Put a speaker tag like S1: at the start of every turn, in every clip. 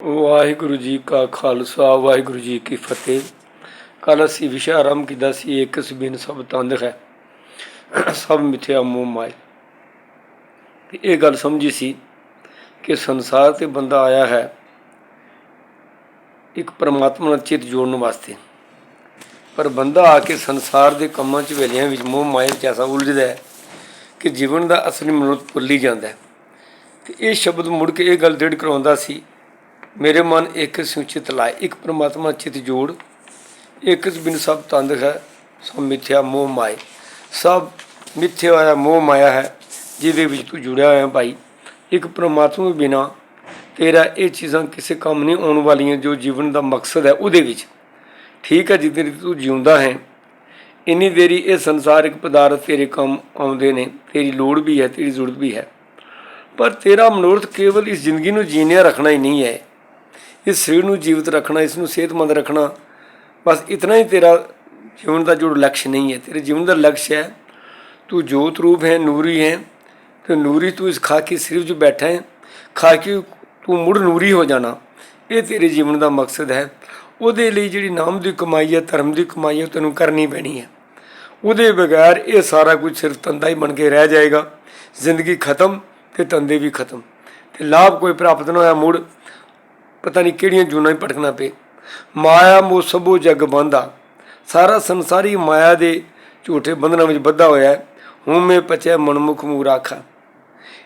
S1: ਵਾਹਿਗੁਰੂ ਜੀ ਕਾ ਖਾਲਸਾ, ਵਾਹਿਗੁਰੂ ਜੀ ਕੀ ਫਤਿਹ। ਕੱਲ ਅਸੀਂ ਵਿਸ਼ਾ ਆਰੰਭ ਕੀਤਾ ਸੀ ਇੱਕ ਸਬਿਨ ਸਭ ਤੰਦ ਹੈ, ਸਭ ਮਿਥਿਆ ਮੋਹ ਮਾਇਆ ਤੇ ਇਹ ਗੱਲ ਸਮਝੀ ਸੀ ਕਿ ਸੰਸਾਰ ਤੇ ਬੰਦਾ ਆਇਆ ਹੈ ਇੱਕ ਪਰਮਾਤਮਾ ਨਾਲ ਚਿੱਤ ਜੋੜਨ ਵਾਸਤੇ। ਪਰ ਬੰਦਾ ਆ ਕੇ ਸੰਸਾਰ ਦੇ ਕੰਮਾਂ 'ਚ ਵੇਲਿਆਂ ਵਿੱਚ ਮੋਹ ਮਾਇਆ 'ਚ ਐਸਾ ਉਲਝਦਾ ਹੈ ਕਿ ਜੀਵਨ ਦਾ ਅਸਲੀ ਮਨੁੱਖ ਭੁੱਲ ਹੀ ਜਾਂਦਾ ਹੈ। ਤੇ ਇਹ ਸ਼ਬਦ ਮੁੜ ਕੇ ਇਹ ਗੱਲ ਦ੍ਰਿੜ ਕਰਾਉਂਦਾ ਸੀ ਮੇਰੇ ਮਨ ਇੱਕ ਸੁਚਿਤ ਲਾਏ, ਇੱਕ ਪ੍ਰਮਾਤਮਾ ਚਿਤ ਜੋੜ, ਇੱਕ ਬਿਨ ਸਭ ਤੰਦ ਹੈ, ਸਭ ਮਿੱਥਿਆ ਮੋਹ ਮਾਇ ਸਭ ਮਿੱਥਿਆ ਹੋਇਆ ਮੋਹ ਮਾਇਆ ਹੈ, ਜਿਹਦੇ ਵਿੱਚ ਤੂੰ ਜੁੜਿਆ ਹੋਇਆ ਭਾਈ। ਇੱਕ ਪ੍ਰਮਾਤਮਾ ਬਿਨਾ ਤੇਰਾ ਇਹ ਚੀਜ਼ਾਂ ਕਿਸੇ ਕੰਮ ਨਹੀਂ ਆਉਣ ਵਾਲੀਆਂ, ਜੋ ਜੀਵਨ ਦਾ ਮਕਸਦ ਹੈ ਉਹਦੇ ਵਿੱਚ। ਠੀਕ ਹੈ ਜਿੱਦਣ ਤੂੰ ਜਿਉਂਦਾ ਹੈ, ਇੰਨੀ ਦੇਰੀ ਇਹ ਸੰਸਾਰ ਪਦਾਰਥ ਤੇਰੇ ਕੰਮ ਆਉਂਦੇ ਨੇ, ਤੇਰੀ ਲੋੜ ਵੀ ਹੈ, ਤੇਰੀ ਜ਼ਰੂਰਤ ਵੀ ਹੈ। ਪਰ ਤੇਰਾ ਮਨੋਰਥ ਕੇਵਲ ਇਸ ਜ਼ਿੰਦਗੀ ਨੂੰ ਜੀਣਿਆ ਰੱਖਣਾ ਹੀ ਨਹੀਂ ਹੈ। ਇਸ ਸਰੀਰ ਨੂੰ ਜੀਵਤ ਰੱਖਣਾ, ਇਸ ਨੂੰ ਸਿਹਤਮੰਦ ਰੱਖਣਾ, ਬਸ ਇਤਨਾ ਹੀ ਤੇਰਾ ਜੀਵਨ ਦਾ ਜੋ ਲਕਸ਼ ਨਹੀਂ ਹੈ। ਤੇਰੇ ਜੀਵਨ ਦਾ ਲਕਸ਼ ਹੈ, ਤੂੰ ਜੋਤ ਰੂਪ ਹੈ, ਨੂਰੀ ਹੈ, ਤੇ ਨੂਰੀ ਤੂੰ ਇਸ ਖਾਕੀ ਸਰੀਰ 'ਚ ਬੈਠਾ ਹੈ, ਖਾਕੀ ਤੂੰ ਮੁੜ ਨੂਰੀ ਹੋ ਜਾਣਾ। ਇਹ ਤੇਰੇ ਜੀਵਨ ਦਾ ਮਕਸਦ ਹੈ। ਉਹਦੇ ਲਈ ਜਿਹੜੀ ਨਾਮ ਦੀ ਕਮਾਈ ਹੈ, ਧਰਮ ਦੀ ਕਮਾਈ ਹੈ, ਉਹ ਤੈਨੂੰ ਕਰਨੀ ਪੈਣੀ ਹੈ। ਉਹਦੇ ਬਗੈਰ ਇਹ ਸਾਰਾ ਕੁਝ ਸਿਰਫ ਤੰਦਾ ਹੀ ਬਣ ਕੇ ਰਹਿ ਜਾਏਗਾ। ਜ਼ਿੰਦਗੀ ਖਤਮ ਤੇ ਤੰਦੇ ਵੀ ਖਤਮ। ਤੇ ਲਾਭ ਕੋਈ ਪ੍ਰਾਪਤ ਨਾ ਹੋਇਆ, ਮੁੜ ਪਤਾ ਨਹੀਂ ਕਿਹੜੀਆਂ ਜੂਨਾਂ ਹੀ ਭਟਕਣਾ ਪਏ ਮਾਇਆ ਮੋਹ ਸਭੋ ਜਗ ਬੰਦਾ ਸਾਰਾ ਸੰਸਾਰੀ ਮਾਇਆ ਦੇ ਝੂਠੇ ਬੰਧਨਾਂ ਵਿੱਚ ਬੱਧਾ ਹੋਇਆ ਹੈ। ਹੂਮੇ ਪਚੈ ਮਨਮੁਖ ਮੂਰਾਖਾ।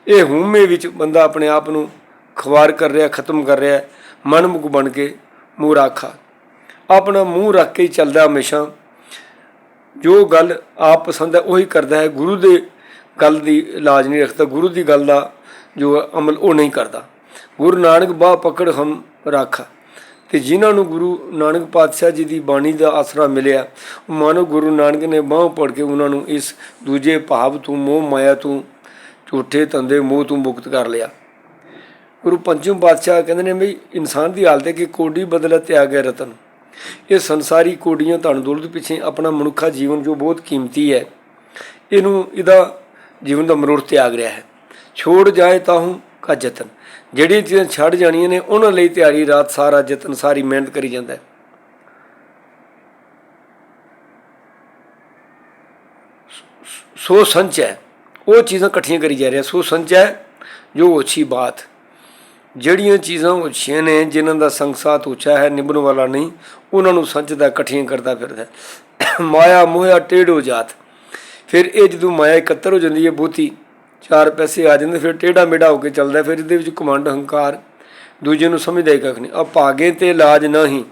S1: ਇਹ ਹੂਮੇ ਵਿੱਚ ਬੰਦਾ ਆਪਣੇ ਆਪ ਨੂੰ ਖਵਾਰ ਕਰ ਰਿਹਾ, ਖਤਮ ਕਰ ਰਿਹਾ ਮਨਮੁਖ ਬਣ ਕੇ ਮੂਰਾਖਾ। ਆਪਣਾ ਮੂੰਹ ਰੱਖ ਕੇ ਹੀ ਚੱਲਦਾ ਹਮੇਸ਼ਾ। ਜੋ ਗੱਲ ਆਪ ਪਸੰਦ ਹੈ, ਉਹੀ ਕਰਦਾ ਹੈ। ਗੁਰੂ ਦੇ ਗੱਲ ਦੀ ਇਲਾਜ ਨਹੀਂ ਰੱਖਦਾ। ਗੁਰੂ ਦੀ ਗੱਲ ਦਾ ਜੋ ਅਮਲ, ਉਹ ਨਹੀਂ ਕਰਦਾ। ਗੁਰੂ ਨਾਨਕ ਬਾਹ ਪਕੜ ਹਮ ਰਾਖਾ। ਤੇ ਜਿਨ੍ਹਾਂ ਨੂੰ ਗੁਰੂ ਨਾਨਕ ਪਾਤਸ਼ਾਹ ਜੀ ਦੀ ਬਾਣੀ ਦਾ ਆਸਰਾ ਮਿਲਿਆ ਮਾਨੋ ਗੁਰੂ ਨਾਨਕ ਨੇ ਬਾਹ ਪੜ ਕੇ ਉਹਨਾਂ ਨੂੰ ਇਸ ਦੂਜੇ ਭਾਵ ਤੋਂ ਮੋਹ ਮਾਇਆ ਤੋਂ ਝੂਠੇ ਤੰਦੇ ਮੋਹ ਤੋਂ ਮੁਕਤ ਕਰ ਲਿਆ। ਗੁਰੂ ਪੰਚਮ ਪਾਤਸ਼ਾਹ ਕਹਿੰਦੇ ਨੇ ਵੀ ਇਨਸਾਨ ਦੀ ਹਾਲਤ ਹੈ ਕਿ ਕੋਡੀ ਬਦਲਾ ਤਿਆਗਿਆ ਰਤਨ। ਇਹ ਸੰਸਾਰੀ ਕੋਡੀਆਂ ਧਨ ਦੌਲਤ ਪਿੱਛੇ ਆਪਣਾ ਮਨੁੱਖਾ ਜੀਵਨ ਜੋ ਬਹੁਤ ਕੀਮਤੀ ਹੈ, ਇਹਨੂੰ ਇਹਦਾ ਜੀਵਨ ਦਾ ਮਨੋਰਥ ਤਿਆਗ ਰਿਹਾ ਹੈ। ਛੋੜ ਜਾਏ ਤਾਂ ਕਾ ਯਤਨ ਜਿਹੜੀਆਂ ਚੀਜ਼ਾਂ ਛੱਡ ਜਾਣੀਆਂ ਨੇ, ਉਹਨਾਂ ਲਈ ਤਿਆਰੀ ਰਾਤ ਸਾਰਾ ਯਤਨ, ਸਾਰੀ ਮਿਹਨਤ ਕਰੀ ਜਾਂਦਾ ਹੈ। ਸੋ ਸੰਚ ਹੈ। ਉਹ ਚੀਜ਼ਾਂ ਇਕੱਠੀਆਂ ਕਰੀ ਜਾ ਰਿਹਾ। ਸੋ ਸੰਚ ਹੈ, ਜੋ ਅੱਛੀ ਬਾਤ। ਜਿਹੜੀਆਂ ਚੀਜ਼ਾਂ ਉੱਚੀਆਂ ਨੇ, ਜਿਨ੍ਹਾਂ ਦਾ ਸੰਗਸਾਤ ਉੱਚਾ ਹੈ, ਨਿਭਣ ਵਾਲਾ ਨਹੀਂ, ਉਹਨਾਂ ਨੂੰ ਸੰਚਦਾ ਇਕੱਠੀਆਂ ਕਰਦਾ ਫਿਰਦਾ ਮਾਇਆ, ਮੋਹਿਆ, ਟੇਢੋ ਜਾਤ। ਫਿਰ ਇਹ ਜਦੋਂ ਮਾਇਆ ਇਕੱਤਰ ਹੋ ਜਾਂਦੀ ਹੈ ਬਹੁਤੀ ਚਾਰ ਪੈਸੇ ਆ ਜਾਂਦੇ, ਫਿਰ ਟੇਢਾ ਮੇਢਾ ਹੋ ਕੇ ਚੱਲਦਾ, ਫਿਰ ਇਹਦੇ ਵਿੱਚ ਕਮਾਂਡ ਹੰਕਾਰ, ਦੂਜੇ ਨੂੰ ਸਮਝਦਾ ਹੀ ਕੱਖ ਨਹੀਂ। ਆ ਭਾਗੇ ਤੇ ਇਲਾਜ ਨਹੀਂ।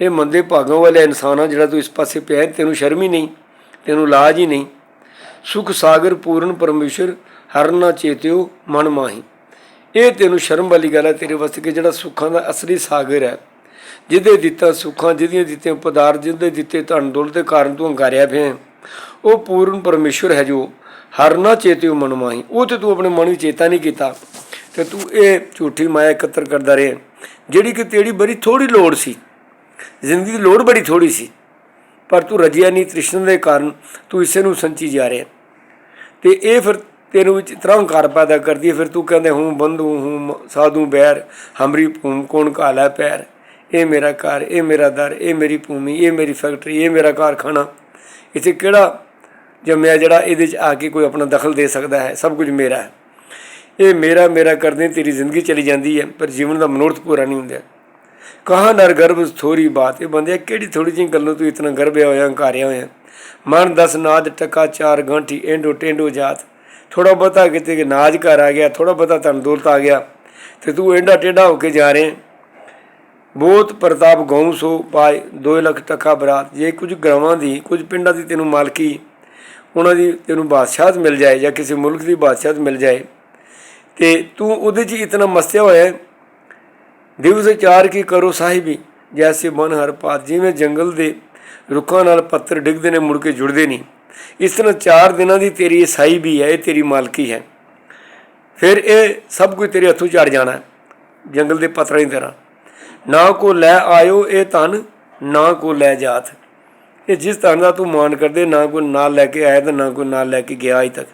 S1: ਇਹ ਮੰਦੇ ਭਾਗਾਂ ਵਾਲੇ ਇਨਸਾਨ ਆ ਜਿਹੜਾ ਤੂੰ ਇਸ ਪਾਸੇ ਪਿਆ ਤੈਨੂੰ ਸ਼ਰਮ ਹੀ ਨਹੀਂ, ਤੈਨੂੰ ਲਾਜ ਹੀ ਨਹੀਂ। ਸੁਖ ਸਾਗਰ ਪੂਰਨ ਪਰਮੇਸ਼ਰ, ਹਰ ਨਾ ਚੇਤਿਓ, ਮਨ ਮਾਹੀ। ਇਹ ਤੈਨੂੰ ਸ਼ਰਮ ਵਾਲੀ ਗੱਲ ਹੈ ਤੇਰੇ ਵਾਸਤੇ ਕਿ ਜਿਹੜਾ ਸੁੱਖਾਂ ਦਾ ਅਸਲੀ ਸਾਗਰ ਹੈ, ਜਿਹਦੇ ਦਿੱਤਾ ਸੁੱਖਾਂ, ਜਿਹਦੀਆਂ ਦਿੱਤੇ ਪਦਾਰਥ, ਜਿਹਦੇ ਦਿੱਤੇ ਧਨ ਦੌਲਤ ਦੇ ਕਾਰਨ ਤੂੰ ਹੰਕਾਰਿਆ ਪਿਆ ਉਹ ਪੂਰਨ ਪਰਮੇਸ਼ਰ ਹੈ ਜੋ ਹਰ ਨਾ ਚੇਤਿਓ ਮਨ ਮਾਹੀ। ਉਹ ਤੇ ਤੂੰ ਆਪਣੇ ਮਨ ਵਿੱਚ ਚੇਤਾ ਨਹੀਂ ਕੀਤਾ। ਤੇ ਤੂੰ ਇਹ ਝੂਠੀ ਮਾਇਆ ਇਕੱਤਰ ਕਰਦਾ ਰਿਹਾ। ਜਿਹੜੀ ਕਿ ਤੇਰੀ ਬੜੀ ਥੋੜੀ ਲੋੜ ਸੀ। ਜ਼ਿੰਦਗੀ ਦੀ ਲੋੜ ਬੜੀ ਥੋੜੀ ਸੀ। ਪਰ ਤੂੰ ਰਜਿਆ ਨਹੀਂ, ਤ੍ਰਿਸ਼ਨ ਦੇ ਕਾਰਨ ਤੂੰ ਇਸੇ ਨੂੰ ਸੰਚੀ ਜਾ ਰਿਹਾ। ਤੇ ਇਹ ਫਿਰ ਤੈਨੂੰ ਵਿੱਚ ਇਤਨਾ ਪੈਦਾ ਕਰਦੀ ਹੈ। ਫਿਰ ਤੂੰ ਕਹਿੰਦੇ, ਹੂੰ, ਬੰਧੂ, ਹੂੰ ਸਾਧੂ, ਬੈਰ, ਹਮਰੀ ਭੂਮ, ਕੋਣ ਕਾਲਾ ਪੈਰ? ਇਹ ਮੇਰਾ ਘਰ, ਇਹ ਮੇਰਾ ਦਰ, ਇਹ ਮੇਰੀ ਭੂਮੀ, ਇਹ ਮੇਰੀ ਫੈਕਟਰੀ, ਇਹ ਮੇਰਾ ਕਾਰਖਾਨਾ। ਇੱਥੇ ਕਿਹੜਾ ਜੰਮਿਆ ਜਿਹੜਾ ਇਹਦੇ 'ਚ ਆ ਕੇ ਕੋਈ ਆਪਣਾ ਦਖਲ ਦੇ ਸਕਦਾ ਹੈ, ਸਭ ਕੁਝ ਮੇਰਾ ਹੈ। ਇਹ ਮੇਰਾ ਮੇਰਾ ਕਰਦੇ ਤੇਰੀ ਜ਼ਿੰਦਗੀ ਚਲੀ ਜਾਂਦੀ ਹੈ, ਪਰ ਜੀਵਨ ਦਾ ਮਨੋਰਥ ਪੂਰਾ ਨਹੀਂ ਹੁੰਦਾ। ਕਹਾ ਨਰ ਗਰਭ ਥੋਰੀ ਬਾਤ, ਇਹ ਬੰਦੇ ਕਿਹੜੀ ਥੋੜੀ ਜਿਹੀ ਗੱਲੋਂ ਤੂੰ ਇਤਨਾ ਗਰਭਿਆ ਹੋਇਆ ਹੰਕਾਰਿਆ ਹੋਇਆ? ਮਨ ਦਸ ਨਾਦ ਟਕਾ ਚਾਰ ਗਾਂਠੀ ਐਂਡੋ ਟੈਂਡੋ ਜਾਤ। ਥੋੜਾ ਬਹੁਤਾ ਕਿਤੇ ਕਿ ਨਾਜ ਘਰ ਆ ਗਿਆ ਥੋੜਾ ਬਹੁਤਾ ਧਨ ਦੌਲਤ ਆ ਗਿਆ, ਤੇ ਤੂੰ ਐਂਡਾ ਟੇਢਾ ਹੋ ਕੇ ਜਾ ਰਹੇ ਬਹੁਤ ਪ੍ਰਤਾਪ ਗਉ ਸੋ ਪਾਏ 2 ਲੱਖ ਟਕਾ ਬਰਾਤ। ਜੇ ਕੁਝ ਗਰਾਵਾਂ ਦੀ, ਕੁਝ ਪਿੰਡਾਂ ਦੀ ਤੈਨੂੰ ਮਾਲਕੀ ਉਹਨਾਂ ਦੀ ਤੈਨੂੰ ਬਾਦਸ਼ਾਹਤ ਮਿਲ ਜਾਏ ਜਾਂ ਕਿਸੇ ਮੁਲਕ ਦੀ ਬਾਦਸ਼ਾਹਤ ਮਿਲ ਜਾਏ, ਤੇ ਤੂੰ ਉਹਦੇ 'ਚ ਇਤਨਾ ਮਸਿਆ ਹੋਇਆ ਦਿਵਸ ਚਾਰ ਕੀ ਕਰੋ ਸਾਹਿਬੀ ਜੈਸੇ ਮਨ ਹਰ ਪਾਤ, ਜਿਵੇਂ ਜੰਗਲ ਦੇ ਰੁੱਖਾਂ ਨਾਲ ਪੱਤਰ ਡਿੱਗਦੇ ਨੇ, ਮੁੜ ਕੇ ਜੁੜਦੇ ਨਹੀਂ। ਇਸ ਤਰ੍ਹਾਂ ਚਾਰ ਦਿਨਾਂ ਦੀ ਤੇਰੀ ਇਹ ਸਾਈ ਵੀ ਹੈ, ਇਹ ਤੇਰੀ ਮਾਲਕੀ ਹੈ। ਫਿਰ ਇਹ ਸਭ ਕੁਝ ਤੇਰੇ ਹੱਥੋਂ ਚੜ ਜਾਣਾ, ਜੰਗਲ ਦੇ ਪੱਤਰਾਂ ਦੀ ਤਰ੍ਹਾਂ। ਨਾ ਕੋ ਲੈ ਆਇਓ ਇਹ ਧਨ, ਨਾ ਕੋ ਲੈ ਜਾਤ। ਇਹ ਜਿਸ ਧਨ ਦਾ ਤੂੰ ਮਾਨ ਕਰਦੇ, ਨਾ ਕੋਈ ਨਾਲ ਲੈ ਕੇ ਆਇਆ ਤੇ ਨਾ ਕੋਈ ਨਾਲ ਲੈ ਕੇ ਗਿਆ ਅਜ ਤੱਕ।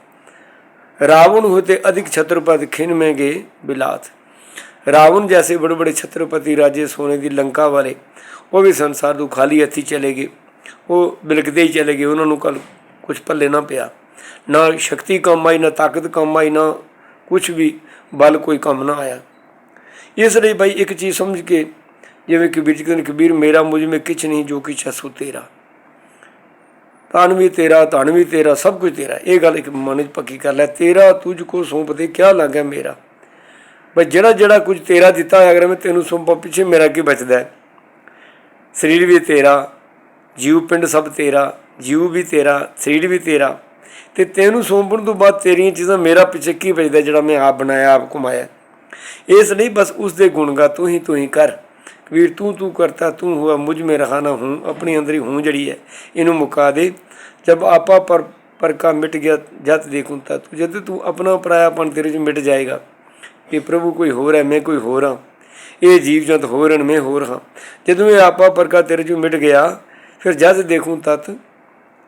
S1: ਰਾਵਣ ਹੋਤੇ ਅਧਿਕ ਛਤਰਪਦ ਖਿਨ ਮੇ ਗਏ ਬਿਲਾਤ। ਰਾਵਣ ਜੈਸੇ ਬੜੇ ਬੜੇ ਛਤਰਪਤੀ ਰਾਜੇ ਸੋਨੇ ਦੀ ਲੰਕਾ ਵਾਲੇ, ਉਹ ਵੀ ਸੰਸਾਰ ਤੋਂ ਖਾਲੀ ਹੱਥੀ ਚਲੇ ਗਏ। ਉਹ ਬਿਲਕਦੇ ਹੀ ਚਲੇ ਗਏ, ਉਹਨਾਂ ਨੂੰ ਕੱਲ ਕੁਝ ਪੱਲੇ ਨਾ ਪਿਆ। ਨਾ ਸ਼ਕਤੀ ਕੰਮ ਆਈ, ਨਾ ਤਾਕਤ ਕੰਮ ਆਈ, ਨਾ ਕੁਝ ਵੀ, ਬਲ ਕੋਈ ਕੰਮ ਨਾ ਆਇਆ। ਇਸ ਲਈ ਭਾਈ ਇੱਕ ਚੀਜ਼ ਸਮਝ ਕੇ, ਜਿਵੇਂ ਕਬੀਰ ਜੀ ਕਹਿੰਦੇ ਕਬੀਰ, ਮੇਰਾ ਮੁਝ ਮੇ ਕਿਛ ਨਹੀਂ ਜੋ ਕਿ ਹੈ ਸੋ ਤੇਰਾ। ਤਨ ਵੀ ਤੇਰਾ ਧਨ ਵੀ ਤੇਰਾ, ਸਭ ਕੁਝ ਤੇਰਾ। ਇਹ ਗੱਲ ਇੱਕ ਮਨ ਵਿੱਚ ਪੱਕੀ ਕਰ ਲੈ। ਤੇਰਾ ਤੁਝ ਕੋ ਸੌਂਪ ਦੇ, ਕਿਆ ਲੱਗਾ ਮੇਰਾ? ਬਈ ਜਿਹੜਾ ਜਿਹੜਾ ਕੁਝ ਤੇਰਾ ਦਿੱਤਾ ਹੋਇਆ, ਅਗਰ ਮੈਂ ਤੈਨੂੰ ਸੌਂਪਾਂ, ਪਿੱਛੇ ਮੇਰਾ ਕੀ ਬਚਦਾ ਹੈ? ਸਰੀਰ ਵੀ ਤੇਰਾ ਜੀਵ ਪਿੰਡ ਸਭ ਤੇਰਾ ਜੀਵ ਵੀ ਤੇਰਾ, ਸਰੀਰ ਵੀ ਤੇਰਾ। ਤੇ ਤੈਨੂੰ ਸੌਂਪਣ ਤੋਂ ਬਾਅਦ ਤੇਰੀਆਂ ਚੀਜ਼ਾਂ ਮੇਰਾ ਪਿੱਛੇ ਕੀ ਬਚਦਾ ਜਿਹੜਾ ਮੈਂ ਆਪ ਬਣਾਇਆ, ਆਪ ਕਮਾਇਆ ਇਸ ਲਈ ਬਸ ਉਸ ਦੇ ਗੁਣ ਗਾ, ਤੂੰ ਹੀ ਤੂੰ ਹੀ ਕਰ। ਕਬੀਰ ਤੂੰ ਤੂੰ ਕਰਤਾ, ਤੂੰ ਹੁਆ ਮੁਝ, ਮੇ ਰਹਾ ਨਾ ਹੂੰ, ਆਪਣੀ ਅੰਦਰ ਹੀ ਹੂੰ ਜਿਹੜੀ ਹੈ, ਇਹਨੂੰ ਮੁਕਾ ਦੇ। ਜਬ ਆਪਾ ਪਰ ਪਰ ਮਿਟ ਗਿਆ, ਜਤ ਦੇਖੂੰ ਤਾ ਤੂੰ, ਜਦ ਤੂੰ ਆਪਣਾ ਪਰਾਇਆਪਨ ਤੇਰੇ ਚ ਮਿਟ ਜਾਏਗਾ ਕਿ ਪ੍ਰਭੂ ਕੋਈ ਹੋਰ ਹੈ, ਮੈਂ ਕੋਈ ਹੋਰ ਹਾਂ। ਇਹ ਜੀਵ ਜੰਤ ਹੋਰ ਹਨ, ਮੈਂ ਹੋਰ ਹਾਂ। ਜਦੋਂ ਇਹ ਆਪਾ ਪਰਕਾ ਤੇਰੇ ਚ ਮਿਟ ਗਿਆ, ਫਿਰ ਜਦ ਦੇਖੂੰ ਤਤ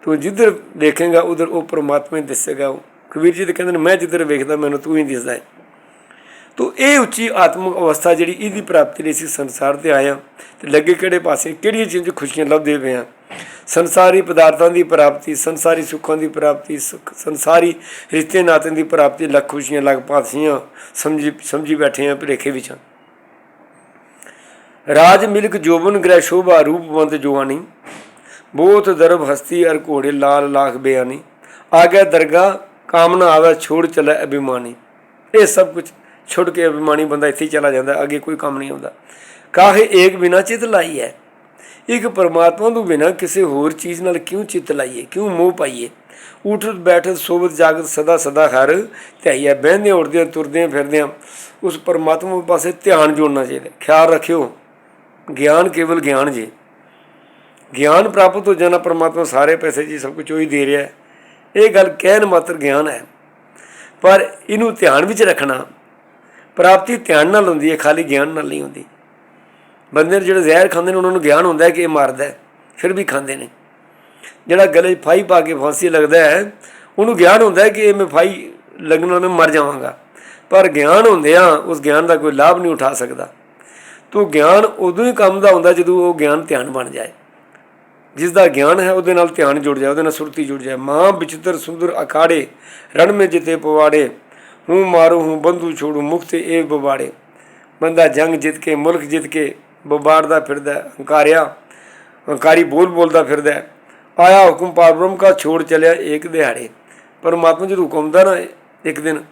S1: ਤੂੰ ਜਿੱਧਰ ਦੇਖੇਗਾ, ਉਧਰ ਉਹ ਪਰਮਾਤਮਾ ਹੀ ਦਿਸੇਗਾ। ਕਬੀਰ ਜੀ ਤੇ ਕਹਿੰਦੇ ਨੇ, ਮੈਂ ਜਿੱਧਰ ਵੇਖਦਾ, ਮੈਨੂੰ ਤੂੰ ਹੀ ਦਿਸਦਾ ਹੈ। ਤੋ ਇਹ ਉੱਚੀ ਆਤਮਿਕ ਅਵਸਥਾ ਜਿਹੜੀ ਇਹਦੀ ਪ੍ਰਾਪਤੀ ਲਈ ਅਸੀਂ ਸੰਸਾਰ ਤੇ ਆਏ ਹਾਂ ਤੇ ਲੱਗੇ ਕਿਹੜੇ ਪਾਸੇ, ਕਿਹੜੀਆਂ ਚੀਜ਼ਾਂ ਖੁਸ਼ੀਆਂ ਲੱਭਦੇ ਪਏ ਹਾਂ। ਸੰਸਾਰੀ ਪਦਾਰਥਾਂ ਦੀ ਪ੍ਰਾਪਤੀ, ਸੰਸਾਰੀ ਸੁੱਖਾਂ ਦੀ ਪ੍ਰਾਪਤੀ, ਸੁੱਖ- ਸੰਸਾਰੀ ਰਿਸ਼ਤੇ ਨਾਤਿਆਂ ਦੀ ਪ੍ਰਾਪਤੀ, ਲੱਖ ਖੁਸ਼ੀਆਂ ਲੱਗ ਪਾਸੀਆਂ ਸਮਝੀ ਸਮਝੀ ਬੈਠੇ ਹਾਂ ਭੁਲੇਖੇ ਵਿੱਚ ਰਾਜ, ਮਿਲਕ, ਜੋਬਨ, ਗ੍ਰਹਿ, ਸ਼ੋਭਾ ਰੂਪਵੰਤ ਜੋਆਨੀ ਬੋਤ ਦਰਬ, ਹਸਤੀ, ਅਰ ਘੋੜੇ, ਲਾਲ, ਲਾਖ, ਬਿਆਨੀ ਆਗੇ ਦਰਗਾ ਕਾਮਨਾ, ਆਵੇ, ਛੋੜ, ਚਲੇ, ਅਭਿਮਾਨੀ। ਇਹ ਸਭ ਕੁਝ ਛੁੱਟ ਕੇ ਅਭਿਮਾਨੀ ਬੰਦਾ ਇੱਥੇ ਹੀ ਚਲਾ ਜਾਂਦਾ, ਅੱਗੇ ਕੋਈ ਕੰਮ ਨਹੀਂ ਆਉਂਦਾ। ਕਾਹੇ ਏਕ ਬਿਨਾ ਚਿਤ ਲਾਈ ਹੈ ਇੱਕ ਪਰਮਾਤਮਾ ਤੋਂ ਬਿਨਾ ਕਿਸੇ ਹੋਰ ਚੀਜ਼ ਨਾਲ ਕਿਉਂ ਚਿੱਤ ਲਾਈਏ? ਕਿਉਂ ਮੋਹ ਪਾਈਏ? ਉਠਤ ਬੈਠਤ ਸੋਬਤ ਜਾਗਤ, ਸਦਾ ਸਦਾ ਹਰ ਧਿਆਈਏ ਬਹਿੰਦੇ ਉੱਠਦੇ ਤੁਰਦੇ ਫਿਰਦੇ ਉਸ ਪਰਮਾਤਮਾ ਪਾਸੇ ਧਿਆਨ ਜੋੜਨਾ ਚਾਹੀਦਾ। ਖਿਆਲ ਰੱਖਿਓ, ਗਿਆਨ ਕੇਵਲ ਗਿਆਨ ਜੀ। ਗਿਆਨ ਪ੍ਰਾਪਤ ਹੋ ਜਾਣਾ ਪਰਮਾਤਮਾ ਸਾਰੇ ਪੈਸੇ ਜੀ, ਸਭ ਕੁਝ ਉਹੀ ਦੇ ਰਿਹਾ। ਹੈ ਇਹ ਗੱਲ ਕਹਿਣ ਮਾਤਰ ਗਿਆਨ ਹੈ। ਪਰ ਇਹਨੂੰ ਧਿਆਨ ਵਿੱਚ ਰੱਖਣਾ ਪ੍ਰਾਪਤੀ ਧਿਆਨ ਨਾਲ ਹੁੰਦੀ ਹੈ, ਖਾਲੀ ਗਿਆਨ ਨਾਲ ਨਹੀਂ ਹੁੰਦੀ। ਬੰਦੇ ਨੇ ਜਿਹੜੇ ਜ਼ਹਿਰ ਖਾਂਦੇ ਨੇ, ਉਹਨਾਂ ਨੂੰ ਗਿਆਨ ਹੁੰਦਾ ਹੈ ਕਿ ਇਹ ਮਾਰਦਾ ਹੈ, ਫਿਰ ਵੀ ਖਾਂਦੇ ਨੇ। ਜਿਹੜਾ ਗਲੇ 'ਚ ਫਾਈ ਪਾ ਕੇ ਫਾਂਸੀ ਲੱਗਦਾ ਹੈ, ਉਹਨੂੰ ਗਿਆਨ ਹੁੰਦਾ ਹੈ ਕਿ ਇਹ ਮੈਂ ਫਾਈ ਲੱਗਣ ਨਾਲ ਮੈਂ ਮਰ ਜਾਵਾਂਗਾ। ਪਰ ਗਿਆਨ ਹੁੰਦਿਆਂ ਉਸ ਗਿਆਨ ਦਾ ਕੋਈ ਲਾਭ ਨਹੀਂ ਉਠਾ ਸਕਦਾ। ਤੋ ਗਿਆਨ ਉਦੋਂ ਹੀ ਕੰਮ ਦਾ ਹੁੰਦਾ ਜਦੋਂ ਉਹ ਗਿਆਨ ਧਿਆਨ ਬਣ ਜਾਏ। ਜਿਸ ਦਾ ਗਿਆਨ ਹੈ, ਉਹਦੇ ਨਾਲ ਧਿਆਨ ਜੁੜ ਜਾਏ, ਉਹਦੇ ਨਾਲ ਸੁਰਤੀ ਜੁੜ ਜਾਏ। ਮਾਂ ਵਿਚਿਤਰ ਸੁੰਦਰ ਅਖਾੜੇ, ਰਣ ਮੇ ਜਿਤੇ ਪਵਾੜੇ ਹੂੰ ਮਾਰੂ ਹੂੰ ਬੰਧੂ ਛੋੜੂ ਮੁਕਤ ਇਹ ਬਵਾੜੇ ਬੰਦਾ ਜੰਗ ਜਿੱਤ ਕੇ ਮੁਲਕ ਜਿੱਤ ਕੇ ਬਬਾੜਦਾ ਫਿਰਦਾ ਹੰਕਾਰਿਆ ਹੰਕਾਰੀ ਬੋਲ ਬੋਲਦਾ ਫਿਰਦਾ ਆਇਆ ਹੁਕਮ ਪਾਰਬ੍ਰਹਮ ਕਾ ਛੋੜ ਚਲਿਆ ਇੱਕ ਦਿਹਾੜੇ ਪਰਮਾਤਮਾ ਜਦੋਂ ਹੁਕਮ ਦਾ ਨਾ ਇੱਕ ਦਿਨ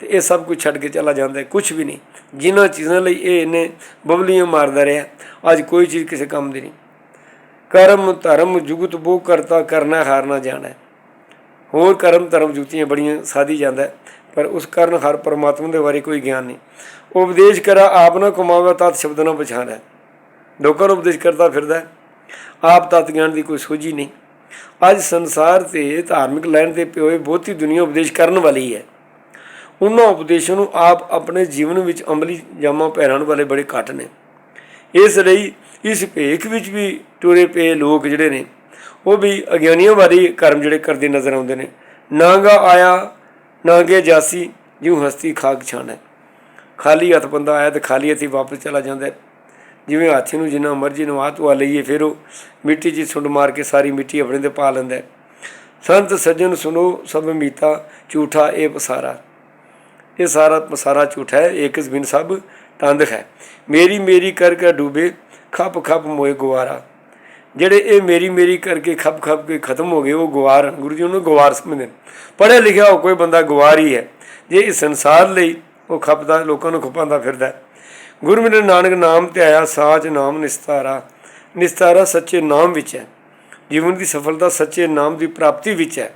S1: ਤੇ ਇਹ ਸਭ ਕੁਝ ਛੱਡ ਕੇ ਚਲਾ ਜਾਂਦਾ ਹੈ ਕੁਝ ਵੀ ਨਹੀਂ ਜਿਨ੍ਹਾਂ ਚੀਜ਼ਾਂ ਲਈ ਇਹ ਇਹਨੇ ਬਬਲੀਆਂ ਮਾਰਦਾ ਰਿਹਾ ਅੱਜ ਕੋਈ ਚੀਜ਼ ਕਿਸੇ ਕੰਮ ਦੀ ਨਹੀਂ ਕਰਮ ਧਰਮ ਜੁਗਤ ਬੋ ਕਰਤਾ ਕਰਨਾ ਹਾਰਨਾ ਜਾਣਾ ਹੋਰ ਕਰਮ ਧਰਮ ਜੁਗਤੀਆਂ ਬੜੀਆਂ ਸਾਧੀ ਜਾਂਦਾ ਪਰ ਉਸ ਕਾਰਨ ਹਰ ਪਰਮਾਤਮਾ ਦੇ ਬਾਰੇ ਕੋਈ ਗਿਆਨ ਨਹੀਂ। ਉਪਦੇਸ਼ ਕਰਾ ਆਪ ਨਾ ਕਮਾਵਾ, ਤਤ ਸ਼ਬਦ ਨਾ ਪਛਾਣੈ। ਲੋਕਾਂ ਨੂੰ ਉਪਦੇਸ਼ ਕਰਦਾ ਫਿਰਦਾ ਆਪ ਤਤ ਗਿਆਨ ਦੀ ਕੋਈ ਸੋਝੀ ਨਹੀਂ। ਅੱਜ ਸੰਸਾਰ ਤੇ ਧਾਰਮਿਕ ਲੈਣ ਤੇ ਪਿਓਏ ਬਹੁਤੀ ਦੁਨੀਆ ਉਪਦੇਸ਼ ਕਰਨ ਵਾਲੀ ਹੈ। ਉਹਨਾਂ ਉਪਦੇਸ਼ਾਂ ਨੂੰ ਆਪ ਆਪਣੇ ਜੀਵਨ ਵਿੱਚ ਅਮਲੀ ਜਾਮਾ ਪਹਿਰਾਉਣ ਵਾਲੇ ਬੜੇ ਘੱਟ ਨੇ। ਇਸ ਲਈ ਇਸ ਭੇਖ ਵਿੱਚ ਵੀ ਟੁਰੇ ਪਏ ਲੋਕ ਜਿਹੜੇ ਨੇ, ਉਹ ਵੀ ਅਗਿਆਨੀਆਂ ਵਾਲੀ ਕਰਮ ਜਿਹੜੇ ਕਰਦੇ ਨਜ਼ਰ ਆਉਂਦੇ ਨੇ। ਨਾਂਗਾ ਆਇਆ ਨਾਂਗੇ ਜਾਸੀ, ਜਿਉ ਹਸਤੀ ਖਾਕ ਛਾਣਾ। ਖਾਲੀ ਹੱਥ ਬੰਦਾ ਆਇਆ ਤੇ ਖਾਲੀ ਹੱਥੀ ਵਾਪਸ ਚਲਾ ਜਾਂਦਾ ਜਿਵੇਂ ਹਾਥੀ ਨੂੰ ਜਿੰਨਾ ਮਰਜ਼ੀ ਨਵਾ ਧਵਾ ਲਈਏ, ਫਿਰ ਉਹ ਮਿੱਟੀ 'ਚ ਸੁੰਡ ਮਾਰ ਕੇ ਸਾਰੀ ਮਿੱਟੀ ਆਪਣੇ ਤੇ ਪਾ ਲੈਂਦਾ ਸੰਤ ਸੱਜਣ ਸੁਨੋ ਸਭ ਮੀਤਾ ਝੂਠਾ, ਇਹ ਪਸਾਰਾ। ਇਹ ਸਾਰਾ ਪਸਾਰਾ ਝੂਠਾ ਹੈ, ਏਕ ਬਿਨ ਸਭ ਤੰਦ ਹੈ। ਮੇਰੀ ਮੇਰੀ ਕਰ ਕੇ ਡੂਬੇ ਖੱਪ ਖੱਪ ਮੋਏ ਗੁਵਾਰਾ ਜਿਹੜੇ ਇਹ ਮੇਰੀ ਮੇਰੀ ਕਰਕੇ ਖੱਪ ਖੱਪ ਕੇ ਖਤਮ ਹੋ ਗਏ, ਉਹ ਗਵਾਰ ਹਨ। ਗੁਰੂ ਜੀ ਉਹਨੂੰ ਗਵਾਰ ਸਮਝਦੇ ਨੇ। ਪੜ੍ਹਿਆ ਲਿਖਿਆ ਹੋ ਕੋਈ ਬੰਦਾ ਗਵਾਰ ਹੀ ਹੈ। ਜੇ ਇਸ ਸੰਸਾਰ ਲਈ ਉਹ ਖੱਪਦਾ, ਲੋਕਾਂ ਨੂੰ ਖਪਾਉਂਦਾ ਫਿਰਦਾ ਗੁਰੂ ਮੇਰੇ ਨਾਨਕ ਨਾਮ ਤੇ ਆਇਆ, ਸਾਚ ਨਾਮ ਨਿਸਤਾਰਾ। ਨਿਸਤਾਰਾ ਸੱਚੇ ਨਾਮ ਵਿੱਚ ਹੈ। ਜੀਵਨ ਦੀ ਸਫਲਤਾ ਸੱਚੇ ਨਾਮ ਦੀ ਪ੍ਰਾਪਤੀ ਵਿੱਚ ਹੈ।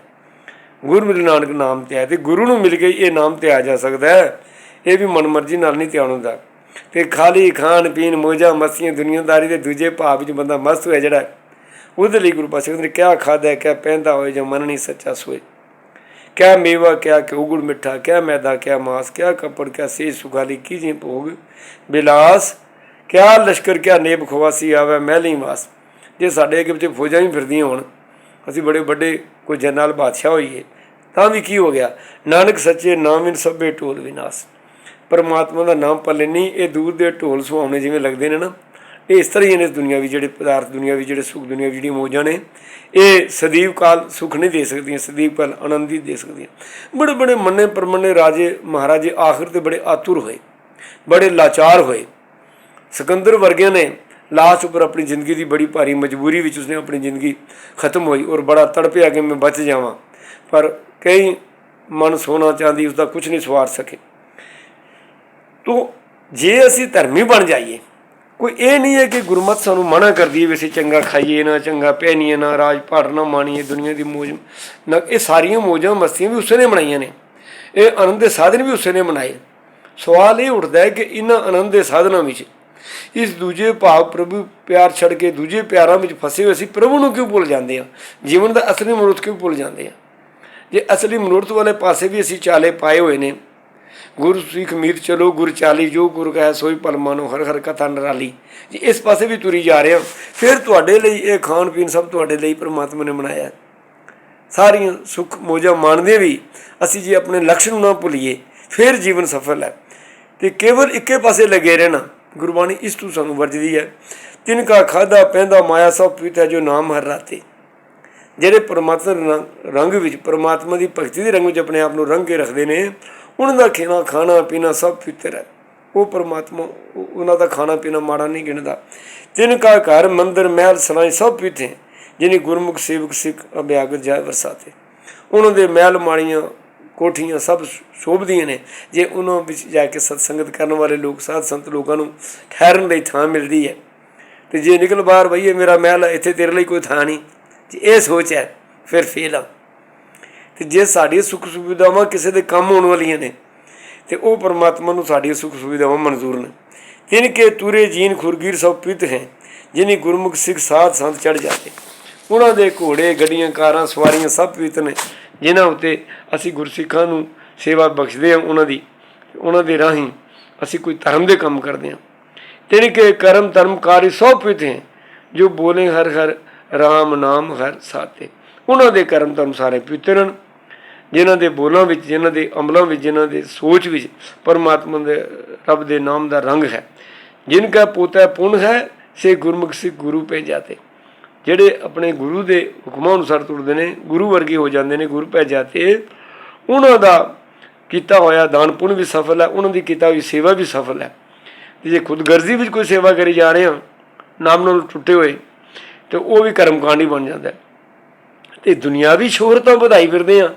S1: ਗੁਰੂ ਮੇਰੇ ਨਾਨਕ ਨਾਮ ਤੇ ਆਇਆ। ਤੇ ਗੁਰੂ ਨੂੰ ਮਿਲ ਕੇ ਇਹ ਨਾਮ ਤੇ ਆ ਜਾ ਸਕਦਾ ਹੈ। ਇਹ ਵੀ ਮਨਮਰਜ਼ੀ ਨਾਲ ਨਹੀਂ ਧਿਆਨ ਹੁੰਦਾ। ਤੇ ਖਾਲੀ ਖਾਣ ਪੀਣ, ਮੋਜਾ, ਮਸਤੀਆਂ, ਦੁਨੀਆਦਾਰੀ ਦੇ ਦੂਜੇ ਭਾਵ ਵਿੱਚ ਬੰਦਾ ਮਸਤ ਹੋਇਆ ਜਿਹੜਾ, ਉਹਦੇ ਲਈ ਗੁਰੂ ਪਾਤਸ਼ਾਹ ਕਹਿੰਦੇ ਨੇ, ਕਿਆ ਖਾਦਾ ਕਿਆ ਪਹਿਨਦਾ ਹੋਏ ਜੋ ਮਨ ਨਹੀਂ ਸੱਚਾ ਸੋਏ। ਕਿਆ ਮੇਵਾ, ਕਿਆ ਕਿ ਉਗੜ ਮਿੱਠਾ, ਕਿਆ ਮੈਦਾ, ਕਿਆ ਮਾਸ, ਕਿਆ ਕੱਪੜ, ਕਿਆ ਸੇ ਸੁਗਾਲੀ, ਕੀ ਜੀ ਭੋਗ। ਬਿਲਾਸ, ਕਿਆ ਲਸ਼ਕਰ, ਕਿਆ ਨੇਬ ਖਵਾਸੀ ਆਵੇ, ਮਹਿਲੀ ਵਾਸ ਜੇ ਸਾਡੇ ਅੱਗੇ ਵਿੱਚ ਫੌਜਾਂ ਵੀ ਫਿਰਦੀਆਂ ਹੋਣ, ਅਸੀਂ ਬੜੇ ਵੱਡੇ ਕੋਈ ਜਨਰਲ ਬਾਦਸ਼ਾਹ ਹੋਈਏ, ਤਾਂ ਵੀ ਕੀ ਹੋ ਗਿਆ? ਨਾਨਕ ਸੱਚੇ ਨਾਮ ਇਨ ਸਭੇ ਟੋਲ ਵਿਨਾਸ਼ ਪਰਮਾਤਮਾ ਦਾ ਨਾਮ ਪੱਲੇ ਨਹੀਂ, ਇਹ ਦੂਰ ਦੇ ਢੋਲ ਸੁਹਾਵਣੇ ਜਿਵੇਂ ਲੱਗਦੇ ਨੇ ਨਾ, ਇਹ ਇਸ ਤਰ੍ਹਾਂ ਹੀ ਨੇ ਦੁਨੀਆਵੀ ਜਿਹੜੇ ਪਦਾਰਥ ਦੁਨੀਆਵੀ ਜਿਹੜੇ ਸੁੱਖ ਦੁਨੀਆਵੀ ਜਿਹੜੀਆਂ ਮੌਜਾਂ ਨੇ, ਇਹ ਸਦੀਵ ਕਾਲ ਸੁੱਖ ਨਹੀਂ ਦੇ ਸਕਦੀਆਂ, ਸਦੀਵ ਕਾਲ ਆਨੰਦ ਹੀ ਦੇ ਸਕਦੀਆਂ। ਬੜੇ ਬੜੇ ਮੰਨੇ ਪਰਮੰਨੇ ਰਾਜੇ ਮਹਾਰਾਜੇ ਆਖਰ ਤੇ ਬੜੇ ਆਤੁਰ ਹੋਏ, ਬੜੇ ਲਾਚਾਰ ਹੋਏ। ਸਿਕੰਦਰ ਵਰਗਿਆਂ ਨੇ ਲਾਸ਼ ਉੱਪਰ ਆਪਣੀ ਜ਼ਿੰਦਗੀ ਦੀ ਬੜੀ ਭਾਰੀ ਮਜਬੂਰੀ ਵਿੱਚ ਉਸਨੇ ਆਪਣੀ ਜ਼ਿੰਦਗੀ ਖਤਮ ਹੋਈ ਔਰ ਬੜਾ ਤੜਪਿਆ ਕਿ ਮੈਂ ਬਚ ਜਾਵਾਂ। ਪਰ ਕਈ ਮਨ ਸੋਨਾ ਚਾਂਦੀ ਉਸ ਦਾ ਕੁਝ ਨਹੀਂ ਸਵਾਰ ਸਕੇ। ਤੋ ਜੇ ਅਸੀਂ ਧਰਮੀ ਬਣ ਜਾਈਏ, ਕੋਈ ਇਹ ਨਹੀਂ ਹੈ ਕਿ ਗੁਰਮਤ ਸਾਨੂੰ ਮਨਾ ਕਰਦੀ ਹੈ ਵੀ ਅਸੀਂ ਚੰਗਾ ਖਾਈਏ ਨਾ, ਚੰਗਾ ਪਹਿਨੀਏ ਨਾ, ਰਾਜ ਭਾਟ ਨਾ ਮਾਣੀਏ, ਦੁਨੀਆ ਦੀ ਮੋਜ ਨਾ, ਇਹ ਸਾਰੀਆਂ ਮੋਜਾਂ ਮਸਤੀਆਂ ਵੀ ਉਸੇ ਨੇ ਬਣਾਈਆਂ ਨੇ। ਇਹ ਆਨੰਦ ਦੇ ਸਾਧਨ ਵੀ ਉਸੇ ਨੇ ਬਣਾਏ ਸਵਾਲ ਇਹ ਉੱਠਦਾ ਹੈ ਕਿ ਇਹਨਾਂ ਆਨੰਦ ਦੇ ਸਾਧਨਾਂ ਵਿੱਚ ਇਸ ਦੂਜੇ ਭਾਵ ਪ੍ਰਭੂ ਪਿਆਰ ਛੱਡ ਕੇ ਦੂਜੇ ਪਿਆਰਾਂ ਵਿੱਚ ਫਸੇ ਹੋਏ ਅਸੀਂ ਪ੍ਰਭੂ ਨੂੰ ਕਿਉਂ ਭੁੱਲ ਜਾਂਦੇ ਹਾਂ? ਜੀਵਨ ਦਾ ਅਸਲੀ ਮਨੋਰਥ ਕਿਉਂ ਭੁੱਲ ਜਾਂਦੇ ਹਾਂ? ਜੇ ਅਸਲੀ ਮਨੋਰਥ ਵਾਲੇ ਪਾਸੇ ਵੀ ਅਸੀਂ ਚਾਲੇ ਪਾਏ ਹੋਏ ਨੇ ਗੁਰ ਸਿੱਖ ਮੀਤ ਚਲੋ, ਗੁਰ ਚਾਲੀ, ਜੋ ਗੁਰ ਕਹੈ ਸੋਈ ਪਲ ਮਾਨੋ, ਹਰ ਹਰ ਕਥਾ ਨਰਾਲੀ। ਜੇ, ਇਸ ਪਾਸੇ ਵੀ ਤੁਰੀ ਜਾ ਰਹੇ ਹਾਂ। ਫਿਰ ਤੁਹਾਡੇ ਲਈ ਇਹ ਖਾਣ ਪੀਣ ਸਭ ਤੁਹਾਡੇ ਲਈ ਪ੍ਰਮਾਤਮਾ ਨੇ ਬਣਾਇਆ। ਸਾਰੀਆਂ ਸੁੱਖ ਮੋਜਾਂ ਮਾਣਦੇ ਵੀ ਅਸੀਂ ਜੇ ਆਪਣੇ ਲਕਸ਼ ਨੂੰ ਨਾ ਭੁੱਲੀਏ, ਫਿਰ ਜੀਵਨ ਸਫਲ ਹੈ। ਤੇ ਕੇਵਲ ਇੱਕੇ ਪਾਸੇ ਲੱਗੇ ਰਹਿਣਾ, ਗੁਰਬਾਣੀ ਇਸ ਤੋਂ ਸਾਨੂੰ ਵਰਜਦੀ ਹੈ। ਤਿਨ ਕਾ ਖਾਦਾ ਪੈਂਦਾ, ਮਾਇਆ ਸਭ ਪੀਤਾ, ਜੋ ਨਾਮ ਹਰ ਰਾਤੇ। ਜਿਹੜੇ ਪਰਮਾਤਮਾ ਰੰਗ ਵਿੱਚ, ਪਰਮਾਤਮਾ ਦੀ ਭਗਤੀ ਦੇ ਰੰਗ ਵਿੱਚ ਆਪਣੇ ਆਪ ਨੂੰ ਰੰਗ ਕੇ ਰੱਖਦੇ ਨੇ ਉਹਨਾਂ ਦਾ ਖਾਣਾ ਖਾਣਾ, ਪੀਣਾ ਸਭ ਫਿੱਤਰ ਹੈ। ਉਹ ਪਰਮਾਤਮਾ, ਉਹ- ਉਹਨਾਂ ਦਾ ਖਾਣਾ, ਪੀਣਾ ਮਾੜਾ ਨਹੀਂ ਗਿਣਦਾ। ਤਿਨ ਕਾ ਘਰ, ਮੰਦਰ, ਮਹਿਲ ਸਰਾਏ ਸਭ ਪੀਤੇ ਜਿਨੀ ਗੁਰਮੁਖ, ਸੇਵਕ, ਸਿੱਖ ਅਭਿਆਗਤ ਜਾਇ ਵਰਸਾਤੇ। ਉਹਨਾਂ ਦੇ ਮਹਿਲ ਮਾੜੀਆਂ ਕੋਠੀਆਂ ਸਭ ਸ਼ੋਭਦੀਆਂ ਨੇ। ਜੇ ਉਹਨਾਂ ਵਿੱਚ ਜਾ ਕੇ ਸਤਸੰਗਤ ਕਰਨ ਵਾਲੇ ਲੋਕ, ਸਾਧ ਸੰਤ ਲੋਕਾਂ ਨੂੰ ਠਹਿਰਨ ਲਈ ਥਾਂ ਮਿਲਦੀ ਹੈ, ਤੇ ਜੇ ਨਿਕਲ ਬਾਹਰ ਬਈਏ, ਮੇਰਾ ਮਹਿਲ ਇੱਥੇ ਤੇਰੇ ਲਈ ਕੋਈ ਥਾਂ ਨਹੀਂ। ਜੇ ਇਹ ਸੋਚ ਹੈ, ਫਿਰ ਫੇਲ ਆ। ਤੇ ਜੇ ਸਾਡੀਆਂ ਸੁੱਖ ਸੁਵਿਧਾਵਾਂ ਕਿਸੇ ਦੇ ਕੰਮ ਆਉਣ ਵਾਲੀਆਂ ਨੇ, ਤੇ ਉਹ ਪਰਮਾਤਮਾ ਨੂੰ ਸਾਡੀਆਂ ਸੁੱਖ ਸੁਵਿਧਾਵਾਂ ਮਨਜ਼ੂਰ ਨੇ। ਤਿਨ ਕੇ ਤੁਰੇ ਜੀਨ ਖੁਰਗੀਰ ਸਭ ਪਿਤ ਹੈ, ਜਿਨੀ ਗੁਰਮੁਖ ਸਿੱਖ ਸਾਧ ਸੰਤ ਚੜ ਜਾਂਦੇ ਉਹਨਾਂ ਦੇ ਘੋੜੇ, ਗੱਡੀਆਂ, ਕਾਰਾਂ, ਸਵਾਰੀਆਂ ਸਭ ਪਵਿੱਤ ਨੇ, ਜਿਨ੍ਹਾਂ ਉੱਤੇ ਅਸੀਂ ਗੁਰਸਿੱਖਾਂ ਨੂੰ ਸੇਵਾ ਬਖਸ਼ਦੇ ਹਾਂ, ਉਹਨਾਂ ਦੀ, ਉਹਨਾਂ ਦੇ ਰਾਹੀਂ ਅਸੀਂ ਕੋਈ ਧਰਮ ਦੇ ਕੰਮ ਕਰਦੇ ਹਾਂ। ਤਿਨ ਕੇ ਕਰਮ ਧਰਮਕਾਰੀ ਸਭ ਪਵਿੱਤ ਹੈ, ਜੋ ਬੋਲੇ ਹਰ ਹਰ, ਰਾਮ ਨਾਮ ਹਰ ਸਾਤੇ। ਉਹਨਾਂ ਦੇ ਕਰਮ ਧਰਮ ਸਾਰੇ ਪਵਿੱਤਰ ਹਨ ਜਿਨ੍ਹਾਂ ਦੇ ਬੋਲਾਂ ਵਿੱਚ, ਜਿਨ੍ਹਾਂ ਦੇ ਅਮਲਾਂ ਵਿੱਚ, ਜਿਨ੍ਹਾਂ ਦੇ ਸੋਚ ਵਿੱਚ ਪਰਮਾਤਮਾ ਦੇ, ਰੱਬ ਦੇ ਨਾਮ ਦਾ ਰੰਗ ਹੈ। ਜਿਨ ਕਾ ਪੋਤਾ ਪੁੰਨ ਹੈ, ਸੇ ਗੁਰਮੁਖ ਸਿੱਖ ਗੁਰੂ ਪੈ ਜਾਤੇ ਜਿਹੜੇ ਆਪਣੇ ਗੁਰੂ ਦੇ ਹੁਕਮਾਂ ਅਨੁਸਾਰ ਤੁਰਦੇ ਨੇ, ਗੁਰੂ ਵਰਗੇ ਹੋ ਜਾਂਦੇ ਨੇ, ਗੁਰੂ ਪੈ ਜਾਤੇ ਉਹਨਾਂ ਦਾ ਕੀਤਾ ਹੋਇਆ ਦਾਨ ਪੁੰਨ ਵੀ ਸਫਲ ਹੈ, ਉਹਨਾਂ ਦੀ ਕੀਤਾ ਹੋਈ ਸੇਵਾ ਵੀ ਸਫਲ ਹੈ। ਤੇ ਜੇ ਖੁਦਗਰਜ਼ੀ ਵਿੱਚ ਕੋਈ ਸੇਵਾ ਕਰੀ ਜਾ ਰਹੇ ਹਾਂ, ਨਾਮ ਨਾਲ ਟੁੱਟੇ ਹੋਏ, ਤੇ ਉਹ ਵੀ ਕਰਮਕਾਂਡੀ ਬਣ ਜਾਂਦਾ ਹੈ। ਤੇ ਦੁਨਿਆਵੀ ਸ਼ੋਹਰਤਾਂ ਵਧਾਈ ਫਿਰਦੇ ਆ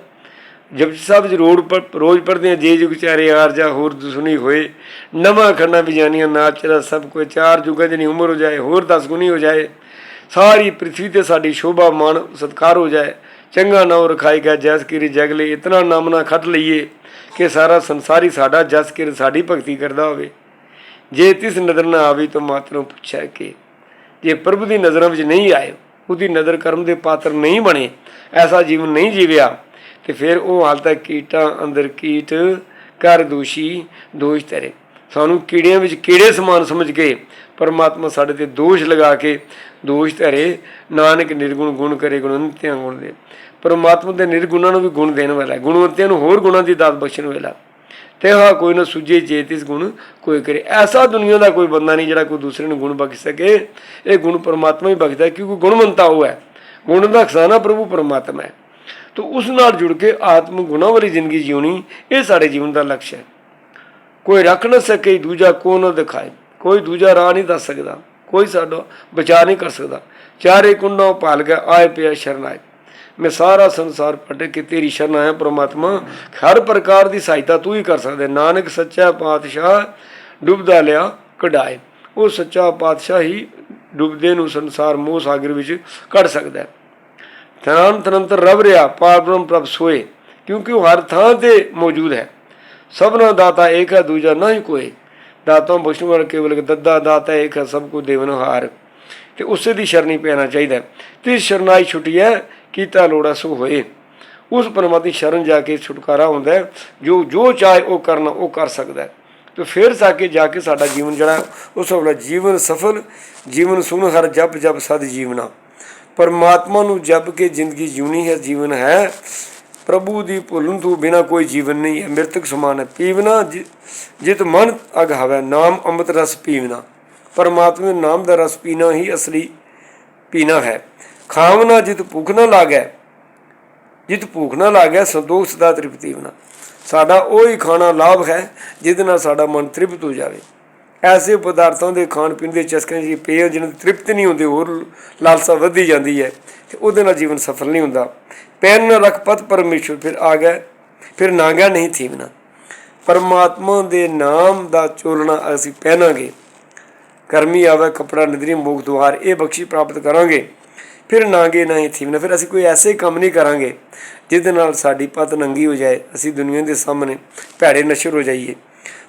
S1: ਜਪਜੀ ਸਾਹਿਬ ਜੀ ਰੋਡ ਪਰ, ਰੋਜ਼ ਪੜਦੇ ਆ, ਜੇ ਜੁਗ ਚਾਰੇ ਆਰ ਜਾਂ ਹੋਰ ਦੁਸ਼ਨੀ ਹੋਏ, ਨਵਾਂ ਖੰਨਾ ਬਿਜਾਨੀਆਂ ਨਾਚਰਾ ਸਭ ਕੋਈ ਚਾਰ ਜੁਗਾਂ ਦੀ ਉਮਰ ਹੋ ਜਾਏ, ਹੋਰ 10 ਗੁਣੀ ਹੋ ਜਾਏ, ਸਾਰੀ ਪ੍ਰਿਥਵੀ ਤੇ ਸਾਡੀ ਸ਼ੋਭਾ ਮਾਨ ਸਤਕਾਰ ਹੋ ਜਾਏ, ਚੰਗਾ ਨਾਮ ਰਖਾਏਗਾ ਜਸ ਕੀਰੀ ਜਗਲੇ ਇਤਨਾ ਨਾਮ ਨਾ ਖੱਟ ਲਈਏ ਕਿ ਸਾਰਾ ਸੰਸਾਰੀ ਸਾਡਾ, ਜਸ ਕੀਰ ਸਾਡੀ ਭਗਤੀ ਕਰਦਾ ਹੋਵੇ। ਜੇ ਤਿਸ ਨਜ਼ਰ ਨਾ ਆਵੇ ਤਾਂ ਮਾਤਰੋਂ ਪੁੱਛਿਆ ਕਿ, ਜੇ ਪ੍ਰਭੂ ਦੀ ਨਜ਼ਰਾਂ ਵਿੱਚ ਨਹੀਂ ਆਏ, ਉਹਦੀ ਨਜ਼ਰ ਕਰਮ ਦੇ ਪਾਤਰ ਨਹੀਂ ਬਣੇ, ਐਸਾ ਜੀਵਨ ਨਹੀਂ ਜੀਵਿਆ। ਤੇ ਫਿਰ ਉਹ ਹਾਲ ਤੱਕ ਕੀਟਾਂ ਅੰਦਰ ਕੀਟ ਕਰ ਦੋਸ਼ੀ, ਦੋਸ਼ ਤੇਰੇ ਸਾਨੂੰ ਕੀੜਿਆਂ ਵਿੱਚ ਕੀੜੇ ਸਮਾਨ ਸਮਝ ਕੇ ਪਰਮਾਤਮਾ ਸਾਡੇ ਤੇ ਦੋਸ਼ ਲਗਾ ਕੇ ਦੋਸ਼ ਧਰੇ, ਨਾਨਕ ਨਿਰਗੁਣ ਗੁਣ ਕਰੇ, ਗੁਣਵੰਤਿਆਂ ਗੁਣ ਦੇ। ਪਰਮਾਤਮਾ ਦੇ ਨਿਰਗੁਣਾਂ ਨੂੰ ਵੀ ਗੁਣ ਦੇਣ ਵਾਲਾ, ਗੁਣਵੰਤਿਆਂ ਨੂੰ ਹੋਰ ਗੁਣਾਂ ਦੀ ਦਾਤ ਬਖਸ਼ਣ ਵਾਲਾ। ਤੇ ਹਾਂ ਕੋਈ ਨਾ ਸੁਝੇ ਚੇਤਿਸ ਗੁਣ ਕੋਈ ਕਰੇ। ਐਸਾ ਦੁਨੀਆ ਦਾ ਕੋਈ ਬੰਦਾ ਨਹੀਂ ਜਿਹੜਾ ਕੋਈ ਦੂਸਰੇ ਨੂੰ ਗੁਣ ਬਖਸ਼ ਸਕੇ। ਇਹ ਗੁਣ ਪਰਮਾਤਮਾ ਹੀ ਬਖਸ਼ਦਾ ਕਿਉਂਕਿ ਗੁਣਵੰਤਾ ਉਹ ਹੈ। ਗੁਣ ਦਾ ਖਜ਼ਾਨਾ ਪ੍ਰਭੂ ਪਰਮਾਤਮਾ ਹੈ। ਤਾਂ ਉਸ ਨਾਲ ਜੁੜ ਕੇ ਆਤਮ ਗੁਣਾਂ ਵਾਲੀ ਜ਼ਿੰਦਗੀ ਜਿਉਣੀ, ਇਹ ਸਾਡੇ ਜੀਵਨ ਦਾ ਲਕਸ਼ ਹੈ। ਕੋਈ ਰੱਖ ਨਾ ਸਕੇ, ਦੂਜਾ ਕੋ ਨਾ ਦਿਖਾਏ। ਕੋਈ ਦੂਜਾ ਰਾਹ ਨਹੀਂ ਦੱਸ ਸਕਦਾ। ਕੋਈ ਸਾਡਾ ਬਚਾ ਨਹੀਂ ਕਰ ਸਕਦਾ। ਚਾਰੇ ਕੁੰਡੋਂ ਪਾਲ ਗਿਆ, ਆਏ ਪਿਆ ਸ਼ਰਨਾਏ ਮੈਂ ਸਾਰਾ ਸੰਸਾਰ ਪਟ ਕੇ ਤੇਰੀ ਸ਼ਰਨ ਆਇਆ, ਪ੍ਰਮਾਤਮਾ। ਹਰ ਪ੍ਰਕਾਰ ਦੀ ਸਹਾਇਤਾ ਤੂੰ ਹੀ ਕਰ ਸਕਦਾ। ਨਾਨਕ ਸੱਚਾ ਪਾਤਸ਼ਾਹ ਡੁੱਬਦਾ ਲਿਆ, ਕਢਾਏ। ਉਹ ਸੱਚਾ ਪਾਤਸ਼ਾਹ ਹੀ ਡੁੱਬਦੇ ਨੂੰ ਸੰਸਾਰ ਮੋਹ ਸਾਗਰ ਵਿੱਚ ਕੱਢ ਸਕਦਾ ਹੈ। ਤਨੰਤ ਤਨੰਤਰ ਰਵ ਰਿਆ ਪਾਰਬ੍ਰਹਮ ਪ੍ਰਭ ਸੋਏ, ਕਿਉਂਕਿ ਉਹ ਹਰ ਥਾਂ ਤੇ ਮੌਜੂਦ ਹੈ। ਸਭਨਾ ਦਾਤਾ ਏਕ ਹੈ, ਦੂਜਾ ਨਹੀਂ ਕੋਈ ਦਾਤੋਂ ਬਖਸ਼ਣ ਕੇਵਲ ਇੱਕ ਦੱਦਾ ਦਾਤਾ ਏਕ ਹੈ, ਸਭ ਕੋ ਦੇਵਨ ਹਾਰ। ਤੇ ਉਸੇ ਦੀ ਸ਼ਰਣੀ ਪੈਣਾ ਚਾਹੀਦਾ ਹੈ। ਤੇ ਸ਼ਰਨਾਈ ਹੈ, ਕੀਤਾ ਲੋੜਾ ਸੋ ਹੋਏ। ਉਸ ਪਰਮਾਤਮਾ ਸ਼ਰਨ ਜਾ ਕੇ ਛੁਟਕਾਰਾ ਹੁੰਦਾ ਜੋ ਜੋ ਚਾਹੇ ਉਹ ਕਰਨਾ, ਉਹ ਕਰ ਸਕਦਾ ਹੈ। ਤੇ ਫਿਰ ਜਾ ਕੇ ਜਾ ਕੇ ਸਾਡਾ ਜੀਵਨ ਜਿਹੜਾ ਉਸ ਵਾਲਾ ਜੀਵਨ ਸਫਲ, ਜੀਵਨ ਸੁਣ ਹਰ ਜਪ ਜਪ ਸਦ ਜੀਵਨਾ। ਪਰਮਾਤਮਾ ਨੂੰ ਜਪ ਕੇ ਜ਼ਿੰਦਗੀ ਜਿਉਣੀ ਹੈ, ਜੀਵਨ ਹੈ। ਪ੍ਰਭੂ ਦੀ ਭੁੱਲਣ ਤੋਂ ਬਿਨਾ ਕੋਈ ਜੀਵਨ ਨਹੀਂ ਹੈ। ਮ੍ਰਿਤਕ ਸਮਾਨ ਹੈ। ਪੀਵਨਾ ਜਿ- ਜਿਤ ਮਨ ਅਗਾਵੈ ਨਾਮ ਅੰਮ੍ਰਿਤ ਰਸ ਪੀਵਨਾ। ਪਰਮਾਤਮਾ ਦੇ ਨਾਮ ਦਾ ਰਸ ਪੀਣਾ ਹੀ ਅਸਲੀ ਪੀਣਾ ਹੈ। ਖਾਵਨਾ ਜਿਤ ਭੁੱਖ ਨਾ ਲਾਗੈ। ਜਿਤ ਭੁੱਖ ਨਾ ਲਾਗੈ, ਸੰਤੋਖ ਸਦਾ ਤ੍ਰਿਪਤੀ ਬਣਾ। ਸਾਡਾ ਉਹ ਹੀ ਖਾਣਾ ਲਾਭ ਹੈ, ਜਿਹਦੇ ਨਾਲ ਸਾਡਾ ਮਨ ਤ੍ਰਿਪਤ ਹੋ ਜਾਵੇ। ਐਸੇ ਪਦਾਰਥਾਂ ਦੇ ਖਾਣ ਪੀਣ ਦੇ ਚਸਕੇ ਜੀ ਪੇय ਜਿਹਨਾਂ ਦੀ ਤ੍ਰਿਪਤ ਨਹੀਂ ਹੁੰਦੀ, ਹੋਰ ਲਾਲਸਾ ਵਧਦੀ ਜਾਂਦੀ ਹੈ ਤੇ ਉਹਦੇ ਨਾਲ ਜੀਵਨ ਸਫਲ ਨਹੀਂ ਹੁੰਦਾ। ਪੈਨ ਨ ਰਖ ਪਤ ਪਰਮੇਸ਼ਵਰ ਫਿਰ ਆ ਗਿਆ, ਫਿਰ ਨਾਗਾ ਨਹੀਂ ਥੀਵਨਾ। ਪਰਮਾਤਮਾ ਦੇ ਨਾਮ ਦਾ ਚੋਲਣਾ ਅਸੀਂ ਪਹਿਨਾਂਗੇ। ਕਰਮੀ ਆਵੇ ਕਪੜਾ ਨਿਦਰੀ ਮੋਖ ਦੁਆਰ ਇਹ ਬਖਸ਼ੀ ਪ੍ਰਾਪਤ ਕਰਾਂਗੇ। ਫਿਰ ਨਾਗੇ ਨਹੀਂ ਥੀਵਨਾ। ਫਿਰ ਅਸੀਂ ਕੋਈ ਐਸੇ ਕੰਮ ਨਹੀਂ ਕਰਾਂਗੇ ਜਿਹਦੇ ਨਾਲ ਸਾਡੀ ਪਤ ਨੰਗੀ ਹੋ ਜਾਏ। ਅਸੀਂ ਦੁਨੀਆ ਦੇ ਸਾਹਮਣੇ ਭੈੜੇ ਨਸ਼ਰ ਹੋ ਜਾਈਏ।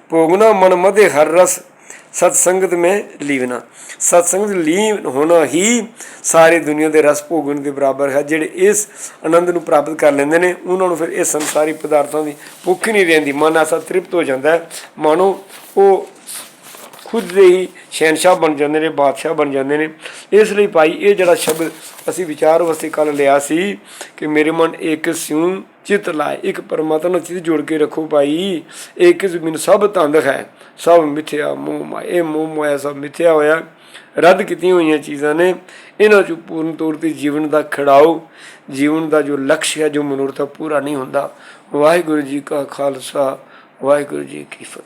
S1: ਭੋਗਨਾ ਮਨ ਮਦੇ ਹਰ ਰਸ ਸਤ ਸੰਗਤ ਮੈਂ ਲੀਵਨਾ। ਸਤ ਸੰਗਤ ਲੀਨ ਹੋਣਾ ਹੀ ਸਾਰੇ ਦੁਨੀਆ ਦੇ ਰਸ ਭੋਗਣ ਦੇ ਬਰਾਬਰ ਹੈ, ਜਿਹੜੇ ਇਸ ਆਨੰਦ ਨੂੰ ਪ੍ਰਾਪਤ ਕਰ ਲੈਂਦੇ ਨੇ, ਉਹਨਾਂ ਨੂੰ ਫਿਰ ਇਹ ਸੰਸਾਰੀ ਪਦਾਰਥਾਂ ਦੀ ਭੁੱਖ ਨਹੀਂ ਰਹਿੰਦੀ। ਮਨ ਐਸਾ ਤ੍ਰਿਪਤ ਹੋ ਜਾਂਦਾ ਹੈ। ਮਾਨੋ, ਉਹ ਖੁਦ ਦੇ ਹੀ ਸ਼ਹਿਨशाह ਬਣ ਜਾਂਦੇ ਨੇ, ਬਾਦਸ਼ਾਹ ਬਣ ਜਾਂਦੇ ਨੇ। ਇਸ ਲਈ ਭਾਈ, ਇਹ ਜਿਹੜਾ ਸ਼ਬਦ ਅਸੀਂ ਵਿਚਾਰ ਵਾਸਤੇ ਕੱਲ ਲਿਆ ਸੀ ਕਿ ਮੇਰੇ ਮਨ ਇੱਕ ਸਿਉ ਚਿਤ ਲਾਏ, ਇੱਕ ਪਰਮਾਤਮਾ ਨਾਲ ਚਿਤ ਜੋੜ ਕੇ ਰੱਖੋ ਭਾਈ। ਇੱਕ ਜ਼ਮੀਨ ਸਭ ਤੰਦ ਹੈ, ਸਭ ਮਿੱਥਿਆ ਮੋਹ ਮਾਇਆ, ਇਹ ਮੋਹ ਮਾਇਆ ਸਭ ਮਿੱਥਿਆ ਹੋਇਆ, ਰੱਦ ਕੀਤੀਆਂ ਹੋਈਆਂ ਚੀਜ਼ਾਂ ਨੇ। ਇਹਨਾਂ ਚੋਂ ਪੂਰਨ ਤੌਰ ਤੇ ਜੀਵਨ ਦਾ ਖੜਾਓ ਜੀਵਨ ਦਾ ਜੋ ਲਕਸ਼ ਹੈ, ਜੋ ਮਨੋਰਥ ਪੂਰਾ ਨਹੀਂ ਹੁੰਦਾ। ਵਾਹਿਗੁਰੂ ਜੀ ਕਾ ਖਾਲਸਾ, ਵਾਹਿਗੁਰੂ ਜੀ ਕੀ ਫਤਿਹ।